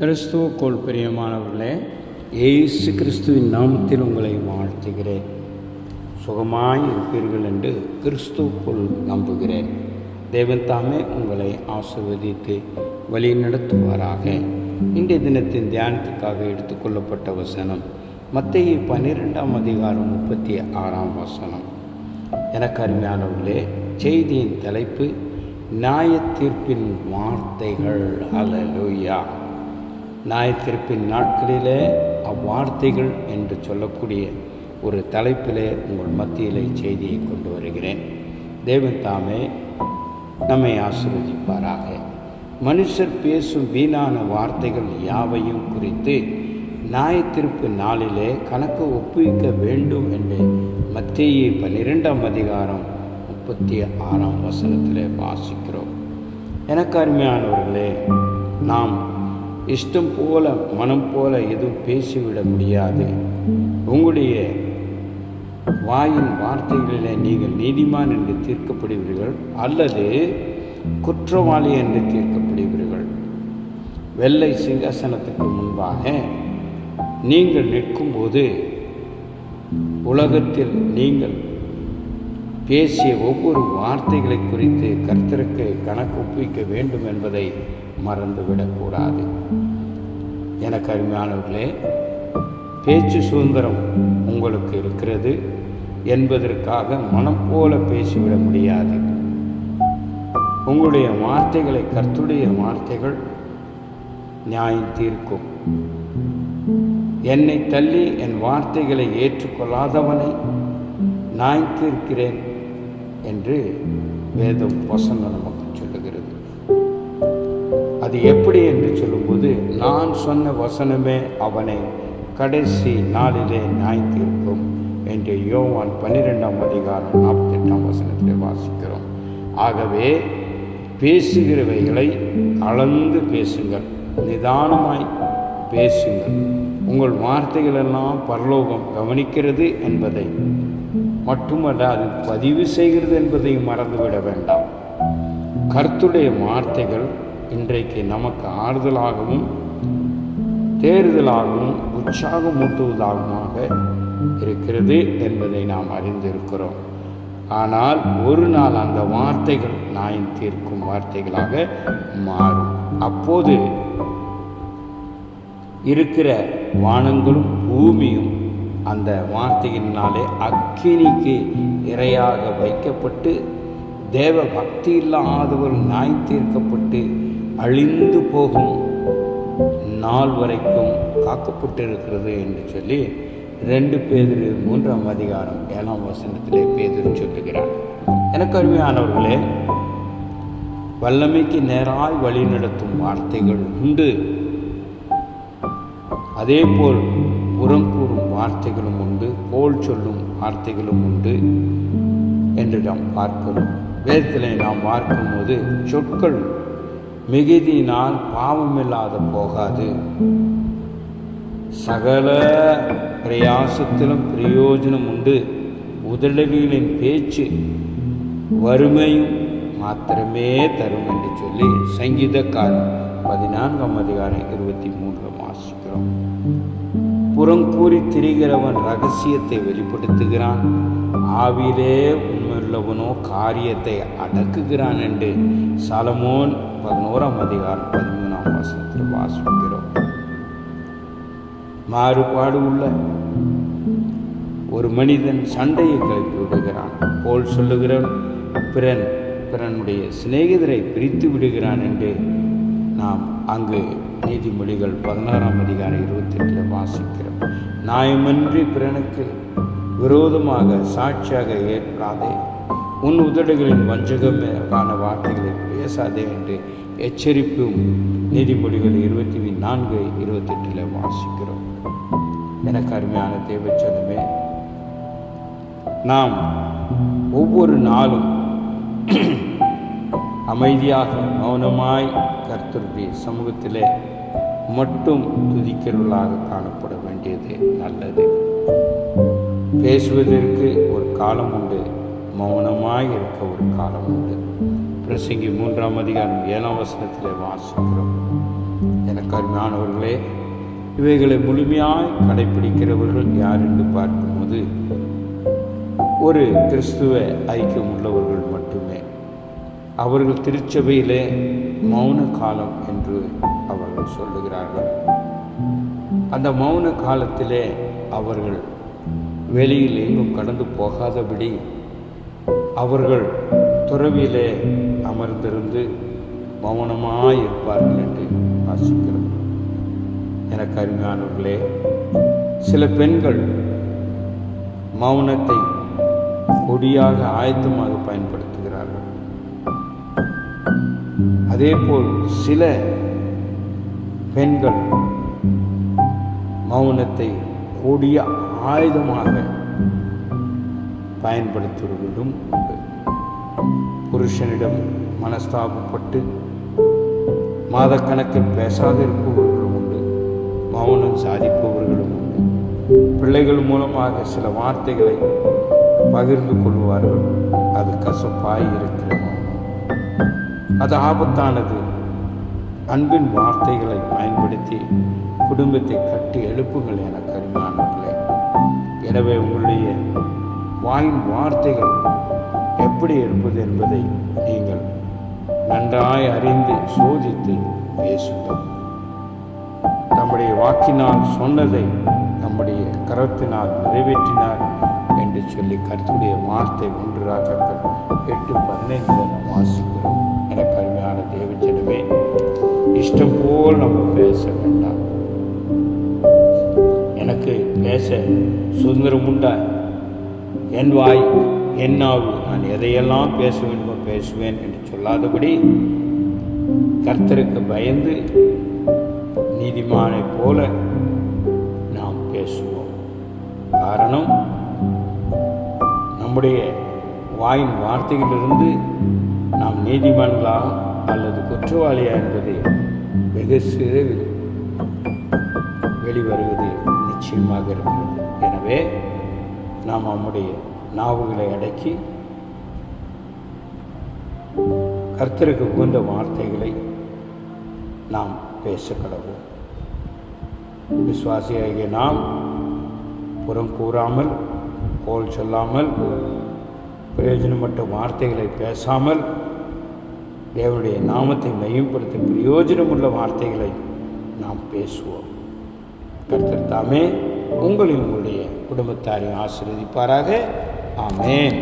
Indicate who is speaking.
Speaker 1: கிறிஸ்துவுக்குள் பிரியமானவர்களே ஏசு கிறிஸ்துவின் நாமத்தில் உங்களை வாழ்த்துகிறேன். சுகமாய் இருப்பீர்கள் என்று கிறிஸ்துவுக்குள் நம்புகிறேன். தேவன் தாமே உங்களை ஆசிர்வதித்து வழி நடத்துவாராக இன்றைய தினத்தின் தியானத்துக்காக எடுத்துக்கொள்ளப்பட்ட வசனம் மத்திய பன்னிரெண்டாம் அதிகாரம் முப்பத்தி ஆறாம் வசனம். எனக்கு அருமையானவர்களே செய்தியின் தலைப்பு நியாயத்தீர்ப்பின் வார்த்தைகள். அலலூயா நியாயத்தீர்ப்பின் நாட்களிலே அவ்வார்த்தைகள் என்று சொல்லக்கூடிய ஒரு தலைப்பிலே உங்கள் மத்தியிலே செய்தியை கொண்டு வருகிறேன். தேவன் தாமே நம்மை ஆசிர்வதிப்பாராக. மனுஷர் பேசும் வீணான வார்த்தைகள் யாவையும் குறித்து நியாயத்தீர்ப்பு நாளிலே கணக்கு ஒப்புவிக்க வேண்டும் என்று மத்திய பன்னிரெண்டாம் அதிகாரம் முப்பத்தி ஆறாம் வசனத்தில் வாசிக்கிறோம். எனக்கு அருமையானவர்களே நாம் இஷ்டம் போல மனம் போல எதுவும் பேசிவிட முடியாது. உங்களுடைய வாயின் வார்த்தைகளிலே நீங்கள் நீதிமான் என்று தீர்க்கப்படுவீர்கள் அல்லது குற்றவாளி என்று தீர்க்கப்படுவீர்கள். வெள்ளை சிங்காசனத்துக்கு முன்பாக நீங்கள் நிற்கும்போது உலகத்தில் நீங்கள் பேசிய ஒவ்வொரு வார்த்தைகளை குறித்து கர்த்தருக்கு கணக்கு ஒப்புவிக்க வேண்டும் என்பதை மறந்துவிடக்கூடாது. எனக்கு அருமையானவர்களே பேச்சு சுதந்திரம் உங்களுக்கு இருக்கிறது என்பதற்காக மனம் போல பேசிவிட முடியாது. உங்களுடைய வார்த்தைகளை கர்த்துடைய வார்த்தைகள் நியாயம் தீர்க்கும். என்னை தள்ளி என் வார்த்தைகளை ஏற்றுக்கொள்ளாதவனை நாய்த்திருக்கிறேன் என்று வேதம் வசனம் நமக்கு சொல்லுகிறது. அது எப்படி என்று சொல்லும்போது நான் சொன்ன வசனமே அவனை கடைசி நாளிலே நாய்த்திருக்கும் என்று யோவான் பன்னிரெண்டாம் அதிகாரம் நாற்பத்தெட்டாம் வசனத்தில் வாசிக்கிறோம். ஆகவே பேசுகிறவைகளை அளந்து பேசுங்கள் நிதானமாய் பேசுங்கள். உங்கள் வார்த்தைகளெல்லாம் பரலோகம் கவனிக்கிறது என்பதை. மட்டுமல்ல அது பதிவு செய்கிறது என்பதையும் மறந்துவிட வேண்டாம். கர்த்துடைய வார்த்தைகள் இன்றைக்கு நமக்கு ஆறுதலாகவும் தேறுதலாகவும் உற்சாகமூட்டுவதாகவுமாக இருக்கிறது என்பதை நாம் அறிந்திருக்கிறோம். ஆனால் ஒரு நாள் அந்த வார்த்தைகள் நாயின் தீர்க்கும் வார்த்தைகளாக மாறும். அப்போது இருக்கிற வானங்களும் பூமியும் அந்த வார்த்தையினாலே அக்கினிக்கு இரையாக வைக்கப்பட்டு தேவ பக்தி இல்லாதவர் நாய் தீர்க்கப்பட்டு அழிந்து போகும் நாள் வரைக்கும் காக்கப்பட்டிருக்கிறது என்று சொல்லி ரெண்டு பேர் மூன்றாம் அதிகாரம் ஏழாம் வசனத்திலே பேதர் சொல்லுகிறார். எனக்கு அருமையானவர்களே வல்லமைக்கு நேராய் வழிநடத்தும் வார்த்தைகள் உண்டு. அதே போல் புறம் கூறும் வார்த்தைகளும் உண்டு கோல் சொல்லும் வார்த்தைகளும் உண்டு என்று நாம் பார்க்கிறோம். வேதத்திலே நாம் பார்க்கும்போது சொற்கள் மிகுதியினால் பாவமில்லாத போகாது. சகல பிரயாசத்திலும் பிரயோஜனம் உண்டு. உதடுகளின் பேச்சு வறுமையும் மாத்திரமே தரும் என்று சொல்லி சங்கீதக்காரன் பதினான்காம் அதிகாரம் இருபத்தி மூன்று வாசிக்கிறோம். புறங்கூறி திரிகிறவன் ரகசியத்தை வெளிப்படுத்துகிறான். ஆவிலே உண்மையுள்ளவனோ காரியத்தை அடக்குகிறான் என்று சலமோன் பதினோராம் அதிகாரம் பதிமூணாம் வசனத்தில் வாசிக்கிறோம். மாறுபாடு உள்ள ஒரு மனிதன் சண்டையை கிளப்பி விடுகிறான். போல் சொல்லுகிறான் பிறன் பிறனுடைய சிநேகிதரை பிரித்து விடுகிறான் என்று நாம் அங்கு நீதிமொழிகள் பதினாறாம் அதிகாரம் இருபத்தெட்டில் வாசிக்கிறோம். நியாயமன்றி பிறனுக்கு விரோதமாக சாட்சியாக ஏற்காதே. உன் உதடுகளின் வஞ்சகமான வார்த்தைகளை பேசாதே என்று எச்சரிப்பும் நீதிமொழிகள் இருபத்தி நான்கு இருபத்தெட்டில் வாசிக்கிறோம். எனக்கு அருமையான தேவச்சனமே நாம் ஒவ்வொரு நாளும் அமைதியாக மௌனமாய் கர்த்தருடைய சமூகத்திலே மட்டும் துதிக்கிறவர்களாக காணப்பட வேண்டியது நல்லது. பேசுவதற்கு ஒரு காலம் உண்டு மௌனமாய் இருக்க ஒரு காலம் உண்டு. பிரசங்கி மூன்றாம் அதிகாரம் ஏழாம் வசனத்தில் வாசிக்கிறோம். எனக்கு அருமையானவர்களே இவைகளை முழுமையாய் கடைபிடிக்கிறவர்கள் யார் என்று பார்க்கும்போது ஒரு கிறிஸ்துவ ஐக்கியம் உள்ளவர்கள் மட்டுமே. அவர்கள் திருச்சபையிலே மௌன காலம் என்று அவர்கள் சொல்லுகிறார்கள். அந்த மௌன காலத்திலே அவர்கள் வெளியில் எங்கும் கடந்து போகாதபடி அவர்கள் துறவியிலே அமர்ந்திருந்து மௌனமாக இருப்பார்கள் என்று வாசிக்கிறோம். எனக்கு அருமையானவர்களே சில பெண்கள் மௌனத்தை கொடியாக ஆயத்தமாக பயன்படுத்துகிறார்கள் அதேபோல் சில பெண்கள் மௌனத்தை கொடிய ஆயுதமாக பயன்படுத்துவதும் உண்டு புருஷனிடம் மனஸ்தாபப்பட்டு மாதக்கணக்கில் பேசாதிருப்பவர்களும் உண்டு மௌனம் சாதிப்பவர்களும் உண்டு. பிள்ளைகள் மூலமாக சில வார்த்தைகளை பகிர்ந்து கொள்வார்கள். அது கசப்பாய் இருக்கிறது. அது ஆபத்தானது. அன்பின் வார்த்தைகளை பயன்படுத்தி குடும்பத்தை கட்டி எழுப்புங்கள் என கருமையானவர்களே எனவே உங்களுடைய வாயின் வார்த்தைகள் எப்படி இருப்பது என்பதை நீங்கள் நன்றாய் அறிந்து சோதித்து பேசுங்கள். நம்முடைய வாக்கினால் சொன்னதை நம்முடைய கரத்தினால் நிறைவேற்றினார் என்று சொல்லி கருத்துடைய வார்த்தை ஒன்று ராஜாக்கள் எட்டு பதினைந்து வாசிக்கிறோம். இஷ்டம் போல் நம்ம பேச வேண்டாம். எனக்கு பேச சுதந்திரம் உண்டா? என் வாய் என் நாவு நான் எதையெல்லாம் பேச வேண்டுமோ பேசுவேன் என்று சொல்லாதபடி கர்த்தருக்கு பயந்து நீதிமானைப் போல நாம் பேசுவோம். காரணம் நம்முடைய வாயின் வார்த்தைகளிலிருந்து நாம் நீதிமான்களா அல்லது குற்றவாளியா என்பது வெகு சிறுவில் வெளிவருவது நிச்சயமாக இருக்கிறது. எனவே நாம் நம்முடைய நாவுகளை அடக்கி கர்த்தருக்கு உகந்த வார்த்தைகளை நாம் பேச கடவோம் விசுவாசியாகிய நாம் புறம் கூறாமல் கோல் சொல்லாமல் பிரயோஜனமற்ற வார்த்தைகளை பேசாமல் தேவனுடைய நாமத்தை மையப்படுத்தும் பிரயோஜனமுள்ள வார்த்தைகளை நாம் பேசுவோம். கர்த்தர் தாமே உங்களின் உங்களுடைய குடும்பத்தாரை ஆசீர்வதிப்பாராக. ஆமேன்.